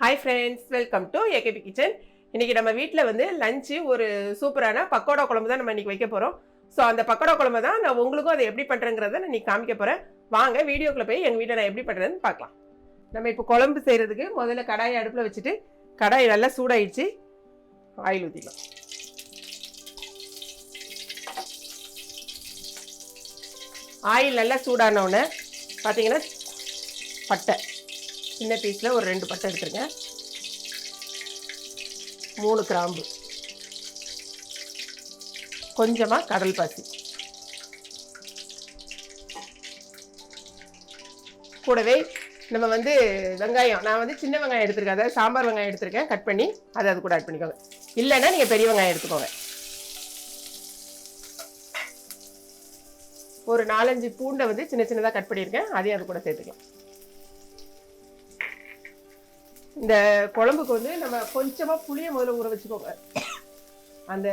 Hi friends welcome to AKP kitchen இன்றைக்கி நம்ம வீட்டில் வந்து லஞ்சு ஒரு சூப்பரான பக்கோடா குழம்பு தான் நம்ம இன்றைக்கி வைக்க போகிறோம் ஸோ அந்த பக்கோடா குழம்பு தான் நான் உங்களுக்கும் அதை எப்படி பண்ணுறேங்கிறத நான் இன்னைக்கு காமிக்க போகிறேன் வாங்க வீடியோக்குள்ளே போய் எங்கள் வீட்டில் நான் எப்படி பண்ணுறேன்னு பார்க்கலாம். நம்ம இப்போ குழம்பு செய்கிறதுக்கு முதல்ல கடாயை அடுப்பில் வச்சுட்டு கடாய் நல்லா சூடாயிடுச்சு. ஆயில் ஊற்றிக்கலாம் ஆயில் நல்லா சூடான பார்த்தீங்கன்னா பட்டை. சின்ன பீஸில் ஒரு ரெண்டு பட்டை எடுத்துருங்க. மூணு கிராம்பு. கொஞ்சமாக கடல் பாசி. கூடவே நம்ம வந்து வெங்காயம் நான் வந்து சின்ன வெங்காயம் எடுத்திருக்கேன். அதாவது சாம்பார் வெங்காயம் எடுத்திருக்கேன். கட் பண்ணி அதை அது கூட ஆட் பண்ணிக்கோங்க. இல்லைன்னா நீங்கள் பெரிய வெங்காயம் எடுத்துக்கோங்க. ஒரு நாலஞ்சு பூண்டை வந்து சின்ன சின்னதாக கட் பண்ணியிருக்கேன். அதையும் அது கூட சேர்த்துக்கலாம். இந்த குழம்புக்கு வந்து நம்ம கொஞ்சமாக புளியை முதல்ல ஊற வச்சுக்கோங்க. அந்த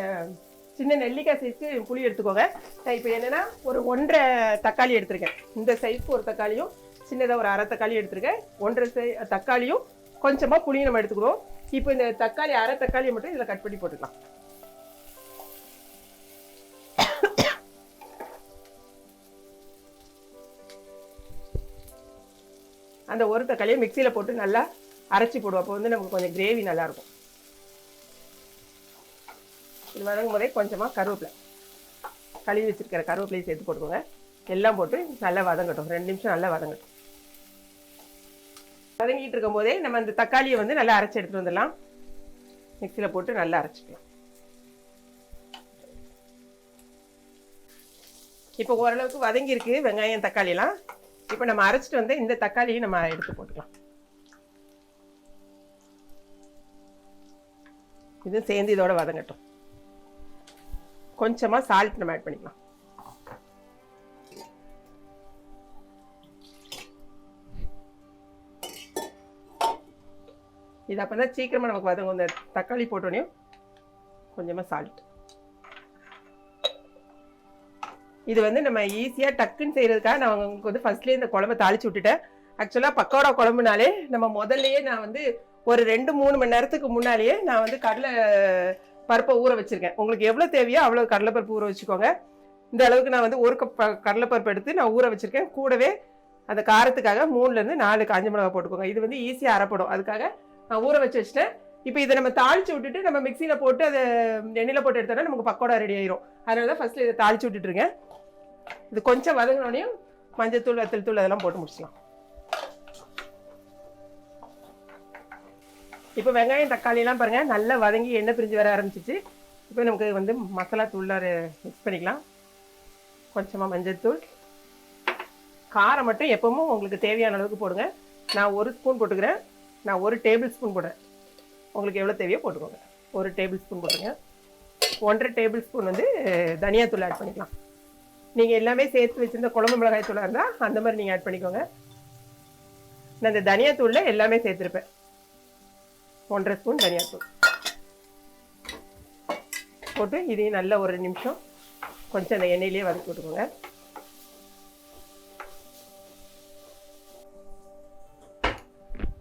சின்ன நெல்லிக்காய் சைஸ்க்கு புளி எடுத்துக்கோங்க. நான் இப்போ என்னென்னா ஒரு ஒன்றரை தக்காளி எடுத்திருக்கேன். இந்த சைஸ்க்கு ஒரு தக்காளியும் சின்னதாக ஒரு அரை தக்காளி எடுத்திருக்கேன். ஒன்றரை சை தக்காளியும் கொஞ்சமாக புளியும் நம்ம எடுத்துக்கிறோம் இப்போ இந்த தக்காளி அரை தக்காளியை மட்டும் இதில் கட் பண்ணி போட்டுக்கலாம். அந்த ஒரு தக்காளியை மிக்சியில் போட்டு நல்லா அரைச்சி போடுவோம். அப்போ வந்து நமக்கு கொஞ்சம் கிரேவி நல்லாயிருக்கும். இது வதங்கும் போதே கொஞ்சமாக கருவேப்பிலை. கழுவி வச்சிருக்கிற கருவேப்பிலையை சேர்த்து போட்டுக்கோங்க. எல்லாம் போட்டு நல்லா வதங்கட்டும். ரெண்டு நிமிஷம் நல்லா வதங்கட்டும். வதங்கிட்டு இருக்கும் போதே நம்ம அந்த தக்காளியை வந்து நல்லா அரைச்சி எடுத்துட்டு வந்துடலாம். மிக்சியில் போட்டு நல்லா அரைச்சிக்கலாம். இப்போ ஓரளவுக்கு வதங்கியிருக்கு வெங்காயம் தக்காளிலாம் இப்போ நம்ம அரைச்சிட்டு வந்து இந்த தக்காளியை நம்ம எடுத்து போட்டுக்கலாம். இது சேர்ந்து இதோட வதங்கட்டும். கொஞ்சமா சால்ட் நம்ம ஆட் பண்ணிக்கலாம். இது அப்பதான் சீக்கிரமா நமக்கு வதங்கும். இந்த தக்காளி போட்டோன்னே கொஞ்சமா சால்ட் இது வந்து நம்ம ஈஸியாக டக்குன்னு செய்கிறதுக்காக நான் உங்களுக்கு வந்து ஃபஸ்ட்லேயே இந்த குழம்பு தாளிச்சு விட்டுட்டேன். ஆக்சுவலாக பக்கோடா குழம்புனாலே நம்ம முதல்லயே நான் வந்து ஒரு ரெண்டு மூணு மணி நேரத்துக்கு முன்னாலேயே நான் வந்து கடலை பருப்பை ஊற வச்சுருக்கேன். உங்களுக்கு எவ்வளோ தேவையோ அவ்வளோ கடலைப்பருப்பு ஊற வச்சுக்கோங்க. இந்த அளவுக்கு நான் வந்து ஒரு கப் ப- கடலைப்பருப்பு எடுத்து நான் ஊற வச்சுருக்கேன். கூடவே அந்த காரத்துக்காக மூணுலேருந்து நாலு காஞ்ச மிளகா போட்டுக்கோங்க. இது வந்து ஈஸியாக அரைப்படும். அதுக்காக நான் ஊற வச்சு வச்சுட்டேன். இப்போ இதை நம்ம தாளிச்சு விட்டுட்டு நம்ம மிக்சியில் போட்டு அதை எண்ணெயில் போட்டு எடுத்தோன்னா நமக்கு பக்கோடா ரெடி ஆயிரும். அதனால தான் ஃபஸ்ட்டு இதை தாளிச்சு விட்டுட்டுருங்க இது கொஞ்சம் வதங்கினோடனையும் மஞ்சத்தூள் வத்தல் தூள் அதெல்லாம் போட்டு முடிச்சிடலாம். இப்போ வெங்காயம் தக்காளி எல்லாம் பாருங்க நல்லா வதங்கி எண்ணெய் பிரிஞ்சு வர ஆரம்பிச்சிச்சு. இப்போ நமக்கு வந்து மசாலா தூள்ல மிக்ஸ் பண்ணிக்கலாம். கொஞ்சமாக மஞ்சத்தூள் காரம் மட்டும் எப்பவும் உங்களுக்கு தேவையான அளவுக்கு போடுங்க. நான் ஒரு ஸ்பூன் போட்டுக்கிறேன். நான் ஒரு டேபிள் ஸ்பூன் போடுறேன். உங்களுக்கு எவ்வளோ தேவையோ போட்டுக்கோங்க. ஒரு டேபிள் ஸ்பூன் போட்டுங்க. ஒன்றரை டேபிள் ஸ்பூன் வந்து தனியாத்தூள் ஆட் பண்ணிக்கலாம். நீங்கள் எல்லாமே சேர்த்து வச்சிருந்த குழம்பு மிளகாய் தூளாக இருந்தால் அந்த மாதிரி நீங்கள் ஆட் பண்ணிக்கோங்க. நான் இந்த தனியாத்தூளில் எல்லாமே சேர்த்துருப்பேன். ஒன்றரை ஸ்பூன் தனியாத்தூள் போட்டு இதையும் நல்ல ஒரு நிமிஷம் கொஞ்சம் அந்த எண்ணெயிலேயே வதக்கி விட்டுக்கோங்க.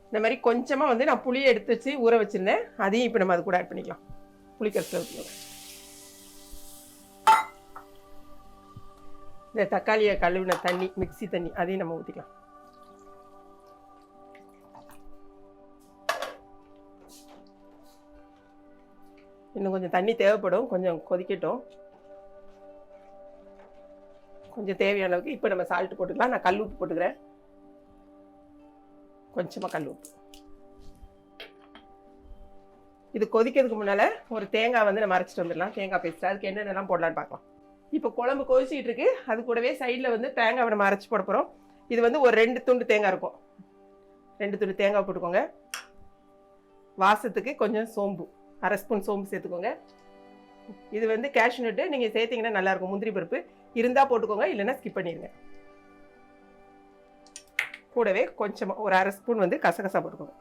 இந்த மாதிரி கொஞ்சமாக வந்து நான் புளியை எடுத்து வச்சு ஊற வச்சுருந்தேன். அதையும் இப்போ நம்ம அது கூட ஆட் பண்ணிக்கலாம். புளிக்கரசில் ஊற்றிக்கோங்க இந்த தக்காளியை கழுவின தண்ணி மிக்ஸி தண்ணி அதையும் நம்ம ஊற்றிக்கலாம் இன்னும் கொஞ்சம் தண்ணி தேவைப்படும். கொஞ்சம் கொதிக்கட்டும். கொஞ்சம் தேவையான அளவுக்கு இப்போ நம்ம சால்ட் போட்டுக்கலாம். நான் கல் உப்பு போட்டுக்கிறேன். கொஞ்சமாக கல் உப்பு. இது கொதிக்கிறதுக்கு முன்னால் ஒரு தேங்காய் வந்து நம்ம அரைச்சிட்டு வந்துடலாம். தேங்காய் பேஸ்ட்டு அதுக்கு என்னென்னலாம் போடலான்னு பார்க்கலாம். இப்போ குழம்பு கொதிச்சிட்டு இருக்கு. அது கூடவே சைடில் வந்து தேங்காவை நம்ம அரைச்சி போட போகிறோம் இது வந்து ஒரு ரெண்டு துண்டு தேங்காய் இருக்கும். ரெண்டு துண்டு தேங்காய் போட்டுக்கோங்க. வாசத்துக்கு கொஞ்சம் சோம்பு. அரை ஸ்பூன் சோம்பு சேர்த்துக்கோங்க. இது வந்து கேஷ்யூ நட்டு நீங்கள் சேர்த்தீங்கன்னா நல்லாயிருக்கும். முந்திரி பருப்பு இருந்தால் போட்டுக்கோங்க இல்லைன்னா ஸ்கிப் பண்ணிடுங்க கூடவே கொஞ்சமாக ஒரு அரை ஸ்பூன் வந்து கசகசா போட்டுக்கோங்க.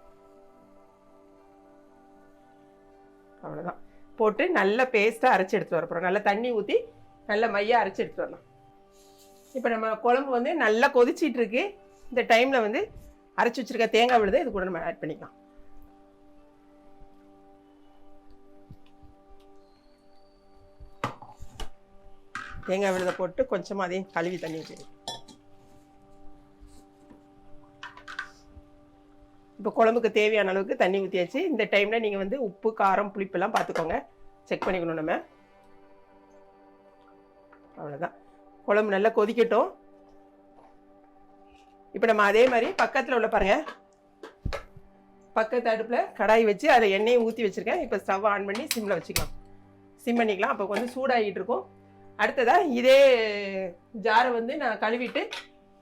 அவ்வளோதான் போட்டு நல்ல பேஸ்ட்டாக அரைச்சி எடுத்துகிட்டு வரப்போகிறோம் நல்லா தண்ணி ஊற்றி நல்ல மையாக அரைச்சி எடுத்துகிட்டு வரலாம். இப்போ நம்ம குழம்பு வந்து நல்லா கொதிச்சிட்ருக்கு இந்த டைமில் வந்து அரைச்சி வச்சிருக்க தேங்காய் விழுது இது கூட நம்ம ஆட் பண்ணிக்கலாம். தேங்காய் விழுத போட்டு கொஞ்சமாக அதையும் கழுவி தண்ணி ஊற்றிடுங்க இப்போ குழம்புக்கு தேவையான அளவுக்கு தண்ணி ஊற்றியாச்சு இந்த டைமில் நீங்கள் வந்து உப்பு காரம் புளிப்பெல்லாம் பார்த்துக்கோங்க செக் பண்ணிக்கணும் நம்ம. அவ்வளோதான் குழம்பு நல்லா கொதிக்கட்டும். இப்போ நம்ம அதே மாதிரி பக்கத்தில் உள்ள பாருங்க. பக்கத்து அடுப்பில் கடாய் வச்சு அதை எண்ணெயை ஊற்றி வச்சுருக்கேன். இப்போ ஸ்டவ் ஆன் பண்ணி சிம்மில் வச்சுக்கலாம். சிம் பண்ணிக்கலாம். அப்போ கொஞ்சம் சூடாகிட்டு இருக்கும். அடுத்ததாக இதே ஜாரை வந்து நான் கழுவிட்டு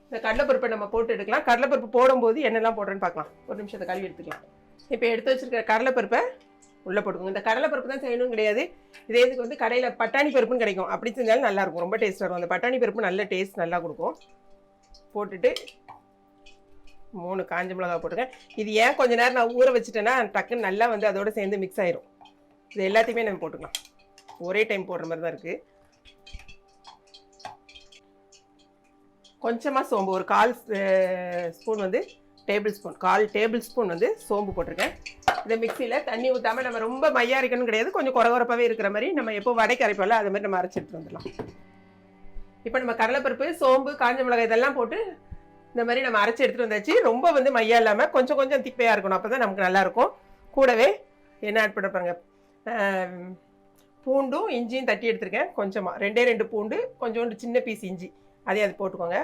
இந்த கடலைப்பருப்பை நம்ம போட்டு எடுக்கலாம். கடலைப்பருப்பு போடும்போது என்னெல்லாம் போடுறேன்னு பார்க்கலாம். ஒரு நிமிஷத்தை கழுவி எடுத்துக்கலாம். இப்போ எடுத்து வச்சிருக்கிற கடலைப்பருப்பை உள்ளே போட்டுக்கோங்க. இந்த கடலைப்பருப்பு தான் செய்யணும் கிடையாது. இதே இதுக்கு வந்து கடையில் பட்டாணி பருப்புன்னு கிடைக்கும். அப்படி செஞ்சாலும் நல்லாயிருக்கும் ரொம்ப டேஸ்ட் வரும் அந்த பட்டாணி பருப்பு நல்ல டேஸ்ட் நல்லா கொடுக்கும். போட்டுட்டு மூணு காஞ்ச மிளகா போட்டுருக்கேன் இது ஏன் கொஞ்ச நேரம் நான் ஊற வச்சுட்டேன்னா டக்குன்னு நல்லா வந்து அதோட சேர்ந்து மிக்ஸ் ஆயிரும். இது எல்லாத்தையுமே நம்ம போட்டுக்கலாம். ஒரே டைம் போடுற மாதிரி தான் இருக்குது கொஞ்சமாக சோம்பு ஒரு கால் ஸ்பூன் வந்து டேபிள் ஸ்பூன். கால் டேபிள் ஸ்பூன் வந்து சோம்பு போட்டிருக்கேன். இந்த மிக்சியில் தண்ணி ஊற்றாமல் நம்ம ரொம்ப மையா இருக்கணும் கிடையாது. கொஞ்சம் குறகுறப்பாகவே இருக்கிற மாதிரி நம்ம எப்போ வடைக்கு அரைப்போம்ல அது மாதிரி நம்ம அரைச்சி வந்துடலாம். இப்போ நம்ம கடலைப்பருப்பு சோம்பு காஞ்ச மிளகாய் இதெல்லாம் போட்டு இந்த மாதிரி நம்ம அரைச்சி எடுத்துகிட்டு வந்தாச்சு. ரொம்ப வந்து மையா இல்லாமல் கொஞ்சம் கொஞ்சம் திப்பையாக இருக்கணும். அப்போ தான் நமக்கு நல்லாயிருக்கும் கூடவே என்ன ஆட் பண்ண பாருங்க பூண்டும் இஞ்சியும் தட்டி எடுத்திருக்கேன். கொஞ்சமாக ரெண்டே ரெண்டு பூண்டு கொஞ்சோண்டு சின்ன பீஸ் இஞ்சி. அதையும் அது போட்டுக்கோங்க.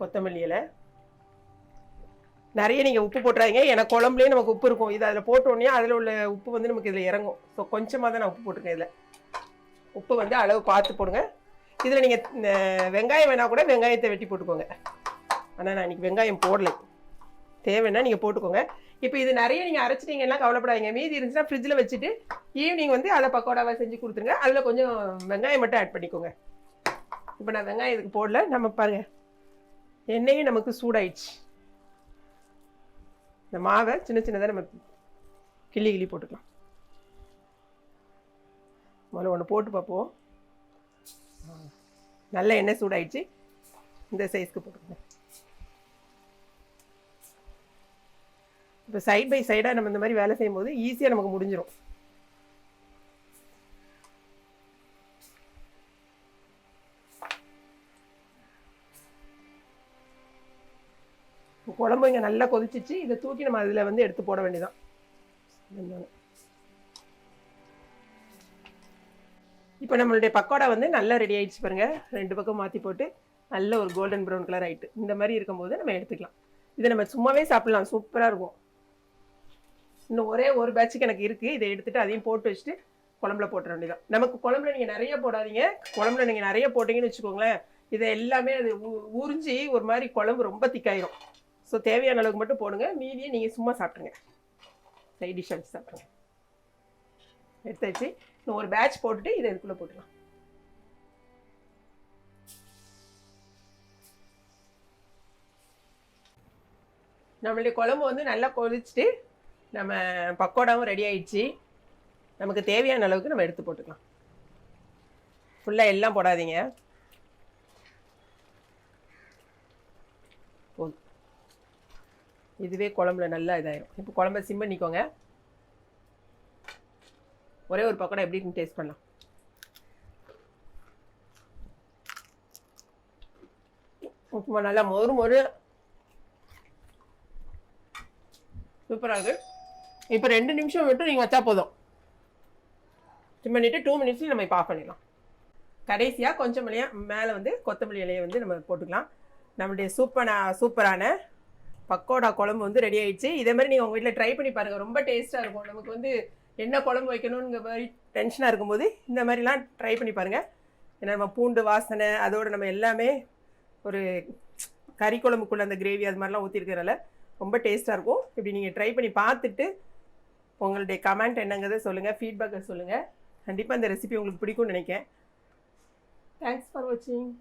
கொத்தமல்லி இலை. நிறைய நீங்கள் உப்பு போட்டுறாதீங்க. ஏன்னா குழம்புலேயே நமக்கு உப்பு இருக்கும். இது அதில் போட்டோடனே அதில் உள்ள உப்பு வந்து நமக்கு இதில் இறங்கும். ஸோ கொஞ்சமாக தான் நான் உப்பு போட்டிருக்கேன் இதில். உப்பு வந்து அளவு பார்த்து போடுங்க. இதில் நீங்கள் வெங்காயம் வேணால் கூட வெங்காயத்தை வெட்டி போட்டுக்கோங்க. ஆனால் நான் இன்றைக்கி வெங்காயம் போடலை. தேவைன்னா நீங்கள் போட்டுக்கோங்க. இப்போ இது நிறைய நீங்கள் அரைச்சிட்டீங்கன்னா கவலைப்படாதீங்க. மீதி இருந்துச்சுன்னா ஃப்ரிட்ஜில் வச்சுட்டு ஈவினிங் வந்து அதை பக்கோடாவாக செஞ்சு கொடுத்துருங்க. அதில் கொஞ்சம் வெங்காயம் மட்டும் ஆட் பண்ணிக்கோங்க. இப்போ நான் வெங்காயம் இதுக்கு போடல. நம்ம பாருங்கள் எண்ணெயும் நமக்கு சூடாயிடுச்சு. இந்த மாவை சின்ன சின்னதாக நம்ம கிள்ளி கிள்ளி போட்டுக்கலாம். முதல்ல ஒன்று போட்டு பார்ப்போம். நல்ல எண்ணெய் சூடாயிடுச்சு. இந்த சைஸ்க்கு போட்டுக்கோங்க. இப்போ சைட் பை சைடாக நம்ம இந்த மாதிரி வேலை செய்யும்போது ஈஸியாக நமக்கு முடிஞ்சிடும் குழம்பு இங்கே நல்லா கொதிச்சிச்சு. இதை தூக்கி நம்ம அதில் வந்து எடுத்து போட வேண்டியதான் இப்போ நம்மளுடைய பக்கோடா வந்து நல்லா ரெடி ஆயிடுச்சு பாருங்க. ரெண்டு பக்கம் மாற்றி போட்டு நல்ல ஒரு கோல்டன் ப்ரௌன் கலர் ஆயிட்டு. இந்த மாதிரி இருக்கும்போது நம்ம எடுத்துக்கலாம். இதை நம்ம சும்மாவே சாப்பிடலாம். சூப்பராக இருக்கும். இன்னும் ஒரே ஒரு பேட்சுக்கு எனக்கு இருக்குது இதை எடுத்துகிட்டு அதையும் போட்டு வச்சுட்டு குழம்புல போட்டுற வேண்டியதான் நமக்கு குழம்புல நீங்கள் நிறைய போடாதீங்க. குழம்புல நீங்கள் நிறைய போட்டிங்கன்னு வச்சுக்கோங்களேன் இதை எல்லாமே அது உறிஞ்சி ஒரு மாதிரி குழம்பு ரொம்ப திக்காயிரும். ஸோ தேவையான அளவுக்கு மட்டும் போடுங்க. மீதியை நீங்கள் சும்மா சாப்பிட்ருங்க சைட் டிஷ் வச்சு சாப்பிட்ருங்க எடுத்தாச்சு. இன்னும் ஒரு பேட்ச் போட்டுட்டு இதை இதுக்குள்ளே போட்டுக்கலாம். நம்மளுடைய குழம்பு வந்து நல்லா கொதிச்சுட்டு நம்ம பக்கோடாவும் ரெடி ஆயிடுச்சு. நமக்கு தேவையான அளவுக்கு நம்ம எடுத்து போட்டுக்கலாம். ஃபுல்லாக எல்லாம் போடாதீங்க. போதும். இதுவே குழம்புல நல்லா இதாயிடும் இப்போ குழம்ப சிம் பண்ணிக்கோங்க. ஒரே ஒரு பக்கோடா எப்படி இருக்குன்னு டேஸ்ட் பண்ணலாம். உப்புமா நல்லா மொறு மொறு. சூப்பராக இருக்குது இப்போ ரெண்டு நிமிஷம் மட்டும் நீங்கள் வச்சா போதும். சிம் பண்ணிவிட்டு டூ மினிட்ஸில் நம்ம இப்போ ஆஃப் பண்ணிடலாம். கடைசியாக கொஞ்சம் மல்லியா மேலே வந்து கொத்தமல்லி இலையை வந்து நம்ம போட்டுக்கலாம். நம்மளுடைய சூப்பரான சூப்பரான பக்கோடா குழம்பு வந்து ரெடி ஆயிடுச்சு. இதே மாதிரி நீங்கள் உங்கள் வீட்டில் ட்ரை பண்ணி பாருங்கள் ரொம்ப டேஸ்ட்டாக இருக்கும். நமக்கு வந்து என்ன குழம்பு வைக்கணுங்கிற மாதிரி டென்ஷனாக இருக்கும்போது இந்த மாதிரிலாம் ட்ரை பண்ணி பாருங்கள் ஏன்னா நம்ம பூண்டு வாசனை அதோடு நம்ம எல்லாமே ஒரு கறி குழம்புக்குள்ளே அந்த கிரேவி அது மாதிரிலாம் ஊற்றிருக்கிறனால ரொம்ப டேஸ்ட்டாக இருக்கும். இப்படி நீங்கள் ட்ரை பண்ணி பார்த்துட்டு உங்களுடைய கமெண்ட் என்னங்கிறத சொல்லுங்கள் ஃபீட்பேக்கை சொல்லுங்கள் கண்டிப்பாக இந்த ரெசிபி உங்களுக்கு பிடிக்கும்னு நினைக்கிறேன். தேங்க்ஸ் ஃபார் வாட்சிங்